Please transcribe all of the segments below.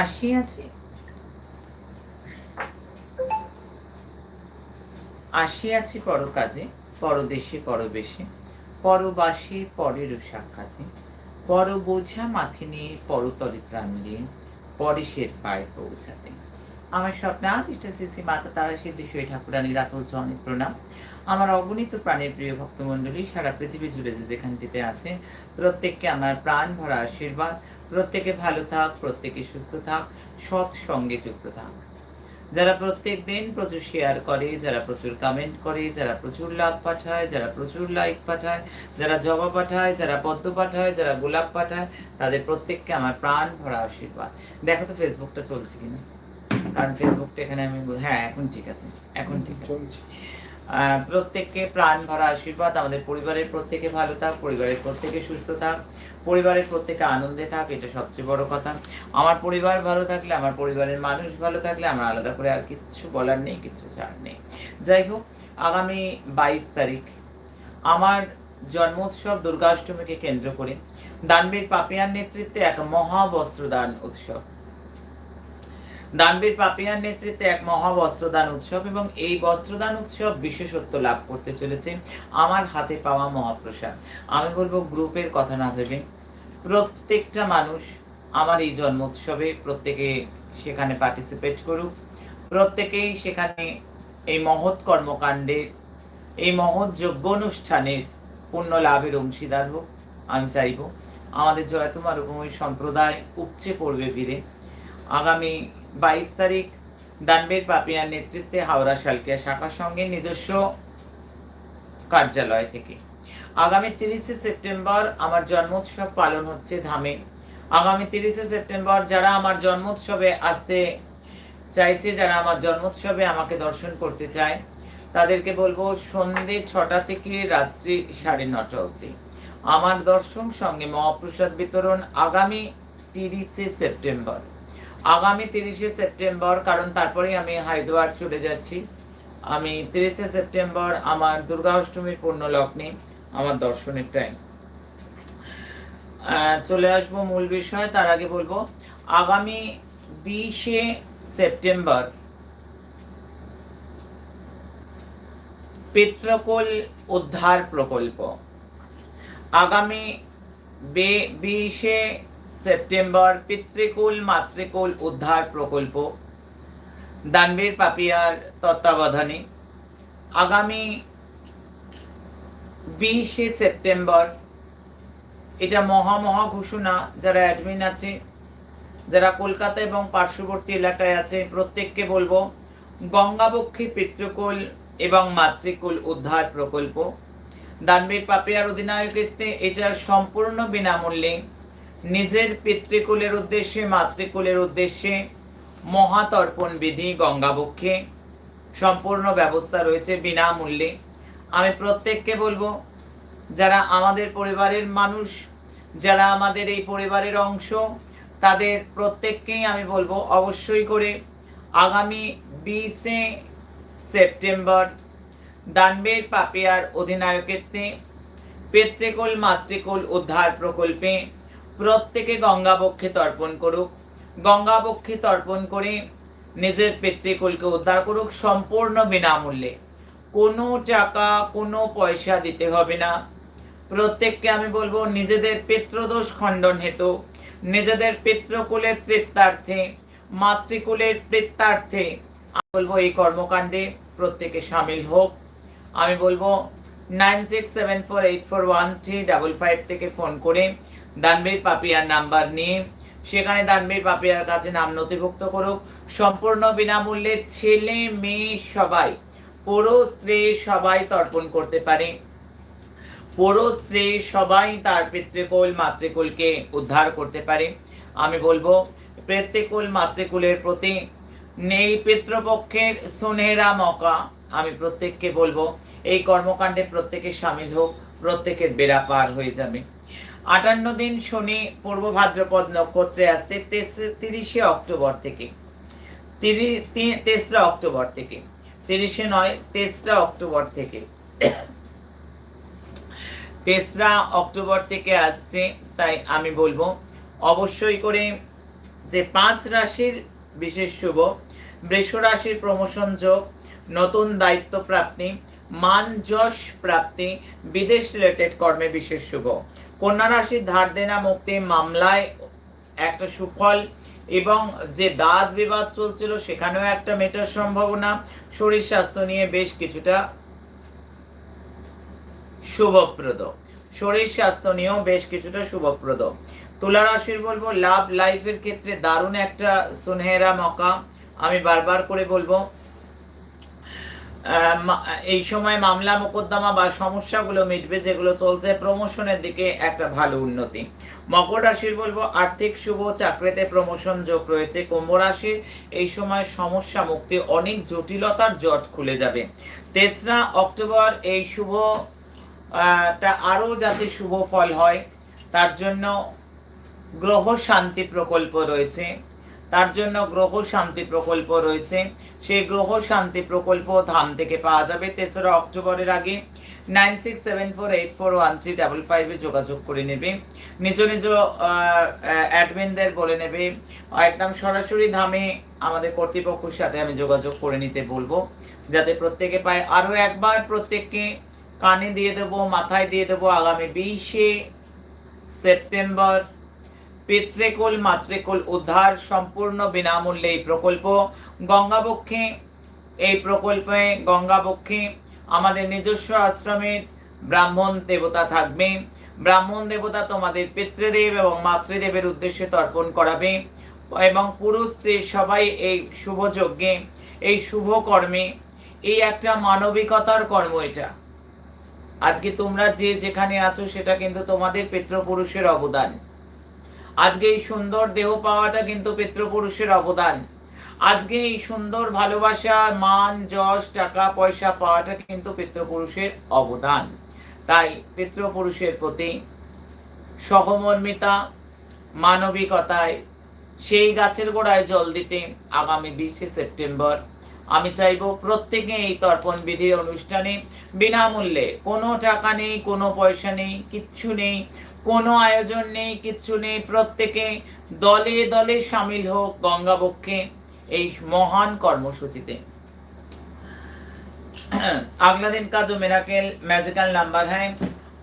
আসিয়াছি আসিয়াছি পর কাজে পরদেশে, পরবেশে, পরবাসী, পরের সাক্ষাতে পর বোঝা মাথি নিয়ে, পরতরে প্রাণ দিয়ে পরেশের পায়ে পৌঁছাতে। আমার স্বপ্নে আদিষ্ট শ্রী মাতা তারা সিদ্ধেশ্বরী ঠাকুরানী রাতুল অনেক প্রণাম। আমার অগণিত প্রাণের প্রিয় ভক্তমণ্ডলী, সারা পৃথিবী জুড়ে যেখানটিতে আছে প্রত্যেককে আমার প্রাণ ভরা আশীর্বাদ। প্রত্যেকে ভালো থাক, প্রত্যেকে সুস্থ থাক, সৎ সঙ্গে যুক্ত থাক। যারা প্রত্যেক দিন প্রচুর শেয়ার করে, যারা প্রচুর কমেন্ট করে, যারা প্রচুর লাভ পাঠায়, যারা প্রচুর লাইক পাঠায়, যারা জবা পাঠায়, যারা পদ্ম পাঠায়, যারা গোলাপ পাঠায়, তাদের প্রত্যেককে আমার প্রাণ ভরা আশীর্বাদ। দেখো তো ফেসবুকটা চলছে কিনা? কারণ ফেসবুকটা এখানে আমি হ্যাঁ এখন ঠিক আছে, এখন ঠিক আছে। প্রত্যেককে প্রাণ ভরা আশীর্বাদ। আমাদের পরিবারের প্রত্যেকে ভালো থাক, পরিবারের প্রত্যেকে সুস্থ থাক, পরিবারের প্রত্যেকে আনন্দে থাক, এটা সবচেয়ে বড় কথা। আমার পরিবার ভালো থাকলে, আমার পরিবারের মানুষ ভালো থাকলে, আমার আলাদা করে আর কিচ্ছু বলার নেই, কিচ্ছু ছাড় নেই। যাই হোক, আগামী বাইশ তারিখ আমার জন্মোৎসব দুর্গাষ্টমীকে কেন্দ্র করে দানবীর পাপিয়ার নেতৃত্বে এক মহাবস্ত্রদান উৎসব। দানবীর পাপিয়ার নেতৃত্বে এক মহা বস্ত্রদান উৎসব এবং এই বস্ত্রদান উৎসব বিশেষত্ব লাভ করতে চলেছে আমার হাতে পাওয়া মহাপ্রসাদ। আমি বলব গ্রুপের কথা না ভেবে প্রত্যেকটা মানুষ আমার এই জন্মোৎসবে প্রত্যেকে সেখানে পার্টিসিপেট করুক, প্রত্যেকেই সেখানে এই মহৎ কর্মকাণ্ডের এই মহৎ যোগ্য অনুষ্ঠানের পুণ্য লাভের অংশীদার হোক, আমি চাইব আমাদের জয়তুমা রূপময়ী সম্প্রদায় উপচে পড়বে ভিড়ে। আগামী বাইশ তারিখ দানবীর পাপিয়ার নেতৃত্বে হাওড়া শালকিয়া শাখার সঙ্গে নিজস্ব কার্যালয় থেকে। আগামী তিরিশে সেপ্টেম্বর আমার জন্মোৎসব পালন হচ্ছে ধামে। আগামী তিরিশে সেপ্টেম্বর যারা আমার জন্মোৎসবে আসতে চাইছে, যারা আমার জন্মোৎসবে আমাকে দর্শন করতে চায়, তাদেরকে বলব সন্ধে ছটা থেকে রাত্রি সাড়ে নটা অবধি। আমার দর্শন সঙ্গে মহাপ্রসাদ বিতরণ আগামী তিরিশে সেপ্টেম্বর। আগামী তিরিশে সেপ্টেম্বর, কারণ তারপরেই আমি হায়দ্রাবাদ চলে যাচ্ছি। আমি তিরিশে সেপ্টেম্বর আমার দুর্গা অষ্টমীর পূর্ণ লগ্নে আমার দর্শনের টাইম চলে আসব মূল বিষয়, তার আগে বলব, আগামী বিশে সেপ্টেম্বর পিত্রকোল উদ্ধার প্রকল্প। আগামী বিশে সেপ্টেম্বর পিতৃকুল, মাতৃকুল, উদ্ধার প্রকল্প। দানবীর পাপিয়ার তত্ত্বাবধানে আগামী বিশে সেপ্টেম্বর এটা মহা মহা ঘোষণা, যারা অ্যাডমিন আছে, যারা কলকাতা এবং পার্শ্ববর্তী এলাকায় আছে, প্রত্যেককে বলব, গঙ্গাবক্ষী পিতৃকুল এবং মাতৃকুল উদ্ধার প্রকল্প। দানবীর পাপিয়ার অধিনায়কত্বে এটার সম্পূর্ণ বিনামূল্যে নিজের পিতৃকুলের উদ্দেশ্যে, মাতৃকুলের উদ্দেশ্যে মহাতর্পণ বিধি গঙ্গাবক্ষে। সম্পূর্ণ ব্যবস্থা রয়েছে বিনামূল্যে। আমি প্রত্যেককে বলব, যারা আমাদের পরিবারের মানুষ, যারা আমাদের এই পরিবারের অংশ, তাদের প্রত্যেককেই আমি বলব অবশ্যই করে আগামী বিশে সেপ্টেম্বর দানবের পাপিয়ার অধিনায়কত্বে পেত্রিকুল মাতৃকুল উদ্ধার প্রকল্পে প্রত্যেকে গঙ্গাবক্ষে তর্পণ করুক। গঙ্গাবক্ষে তর্পণ করে নিজের পেত্রিকুলকে উদ্ধার করুক সম্পূর্ণ বিনামূল্যে। কোনো টাকা, কোনো পয়সা দিতে হবে না। প্রত্যেককে আমি বলব, নিজেদের পিতৃদোষ খণ্ডন হেতু, নিজেদের পিতৃকুলের তৃপ্তার্থে, মাতৃকুলের তৃপ্তার্থে আমি বলব এই কর্মকাণ্ডে প্রত্যেকে সামিল হোক। আমি বলব nine six seven four eight four one three double five থেকে ফোন করে দানবীর পাপিয়ার নাম্বার নিয়ে। সেখানে দানবীর পাপিয়ার কাছে নাম নথিভুক্ত করুক। সম্পূর্ণ বিনামূল্যে ছেলে মেয়ে সবাই, পুরো স্ত্রী সবাই তর্পণ করতে পারে। পুরো স্ত্রী সবাই তার পিতৃকুল, মাতৃকুলকে উদ্ধার করতে পারে। আমি বলব, পিতৃকুল, মাতৃকুলের প্রতি নেই পিতৃপক্ষের সুনেহরা মকা। আমি প্রত্যেককে বলব, এই কর্মকাণ্ডে প্রত্যেকে সামিল হোক, প্রত্যেকের বেড়া পার হয়ে যাবে। আটান্ন দিন শনি পূর্ব ভাদ্রপদ নক্ষত্রে আসছে তিরিশে অক্টোবর থেকে। তেসরা অক্টোবর থেকে। তিরিশে নয়, তেসরা অক্টোবর থেকে। তেসরা অক্টোবর থেকে আসছে, তাই আমি বলব, অবশ্যই করে যে পাঁচ রাশির বিশেষ শুভ, বৃষ রাশির প্রমোশন যোগ, নতুন দায়িত্ব প্রাপ্তি, মান যশ প্রাপ্তি, বিদেশ রিলেটেড কর্মে বিশেষ শুভ। কন্যা রাশির ধার দেনা মুক্তি মামলায় একটা সুফল এবং যে দাঁত বিবাদ চলছিল সেখানেও একটা মেটার সম্ভাবনা। শরীর স্বাস্থ্য নিয়ে বেশ কিছুটা শুভপ্রদ। শরীর স্বাস্থ্য নিয়েও বেশ কিছুটা শুভপ্রদ। তুলা রাশির বলব, লাভ লাইফের ক্ষেত্রে দারুণ একটা সুনহেরা মকা। আমি বারবার করে বলব এই সময় মামলা, মোকদ্দমা বা সমস্যাগুলো মিটবে যেগুলো চলছে প্রমোশনের দিকে একটা ভালো উন্নতি। মকর রাশির বলব, আর্থিক শুভ, চাকরিতে প্রমোশন যোগ রয়েছে। কুম্ভ রাশির এই সময় সমস্যা মুক্তি, অনেক জটিলতার জট খুলে যাবে। তেসরা অক্টোবর এই শুভ টা আরও যাতে শুভ ফল হয়, তার জন্য গ্রহ শান্তি প্রকল্প রয়েছে। তার জন্য গ্রহ শান্তি প্রকল্প রয়েছে। সেই গ্রহ শান্তি প্রকল্প ধাম থেকে পাওয়া যাবে তেসরা অক্টোবরের আগে। Nine six seven four eight four one three double ফাইভে যোগাযোগ করে নেবে। নিজ নিজ অ্যাডমিনদের বলে নেবে। একদম সরাসরি ধামে আমাদের কর্তৃপক্ষের সাথে আমি যোগাযোগ করে নিতে বলব। যাতে প্রত্যেকে পায়। আরও একবার প্রত্যেককে কানে দিয়ে দেবো, মাথায় দিয়ে দেবো। আগামী বিশে সেপ্টেম্বর পিতৃকুল, মাতৃকুল উদ্ধার সম্পূর্ণ বিনামূল্যে এই প্রকল্প। গঙ্গাবক্ষে, এই প্রকল্পে গঙ্গাবক্ষে আমাদের নিজস্ব আশ্রমের ব্রাহ্মণ দেবতা থাকবে। ব্রাহ্মণ দেবতা তোমাদের পিতৃদেব এবং মাতৃদেবের উদ্দেশ্যে তর্পণ করাবে এবং পুরুষ, স্ত্রী সবাই এই শুভ যজ্ঞে এই শুভ কর্মে এই একটা মানবিকতার কর্ম এটা। আজকে তোমরা যে যেখানে আছো সেটা কিন্তু তোমাদের পিতৃপুরুষের অবদান। আজকে এই সুন্দর দেহ পাওয়াটা কিন্তু পিতৃপুরুষের অবদান। আজকে এই সুন্দর ভালোবাসা, মান, যশ, টাকা, পয়সা পাওয়াটা কিন্তু পিতৃপুরুষের অবদান। তাই পিতৃপুরুষের প্রতি সহমর্মিতা, মানবিকতায় সেই গাছের গোড়ায় জল দিতে আগামী বিশে সেপ্টেম্বর আমি চাইব প্রত্যেকে এই তর্পণ বিধির অনুষ্ঠানে বিনামূল্যে কোনো টাকা নেই, কোনো পয়সা নেই, কিচ্ছু নেই। কোনো আয়োজন নেই কিচ্ছু নেই প্রত্যেকে দলে দলে সামিল হোক গঙ্গাবক্ষে এই মহান কর্মসূচিতে अगला दिन का जो मेराकल मैजिकल नंबर है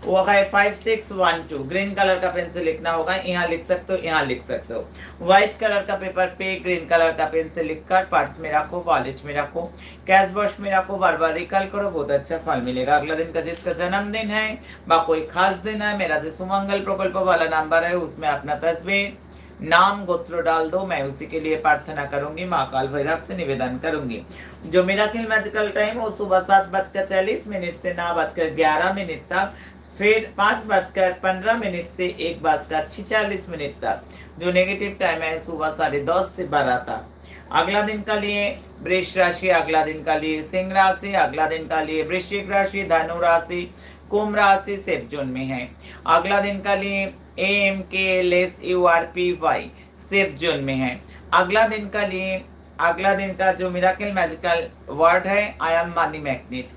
वो है five six one two green colour का पेन से लिखना होगा, यहाँ लिख सकते हो, यहाँ लिख सकते हो। व्हाइट कलर का पेपर पे ग्रीन कलर का पेन से लिखकर पर्स में रखो वॉलेट में रखो कैश बॉक्स में रखो, बार बार रिकॉल करो, बहुत अच्छा फल मिलेगा। अगला दिन का जिसका जन्मदिन है, बा कोई खास दिन है, मेरा जो सुमंगल प्रकल्प वाला नंबर है, उसमें अपना तस्वीर, नाम, गोत्र डाल दो, मैं उसी के लिए प्रार्थना करूँगी माँ काल भैरव से निवेदन करूँगी। जो मेरा मैजिकल टाइम वो सुबह सात बजकर चालीस मिनट से नौ बजकर ग्यारह मिनट तक फिर पाँच बजकर पंद्रह मिनट से एक बजकर छिचालीस मिनट तक जो नेगेटिव टाइम है सुबह साढ़े दस से बारह तक अगला दिन का लिए वृष राशि अगला दिन का लिए सिंह राशि अगला दिन का लिए वृश्चिक राशि धनु राशि कुंभ राशि सेफ जोन में है अगला दिन का लिए M K L S U R P Y safe zone में है अगला दिन का लिए अगला दिन का जो मिराकल मैजिकल ওয়ার্ড है आई एम মানি ম্যাগনেট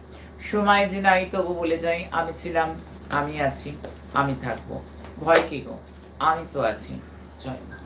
সময় যে নাই তবু বলে যাই আমি ছিলাম আমি আছি আমি থাকব। ভয় কি গো? আমি তো আছি। জয়।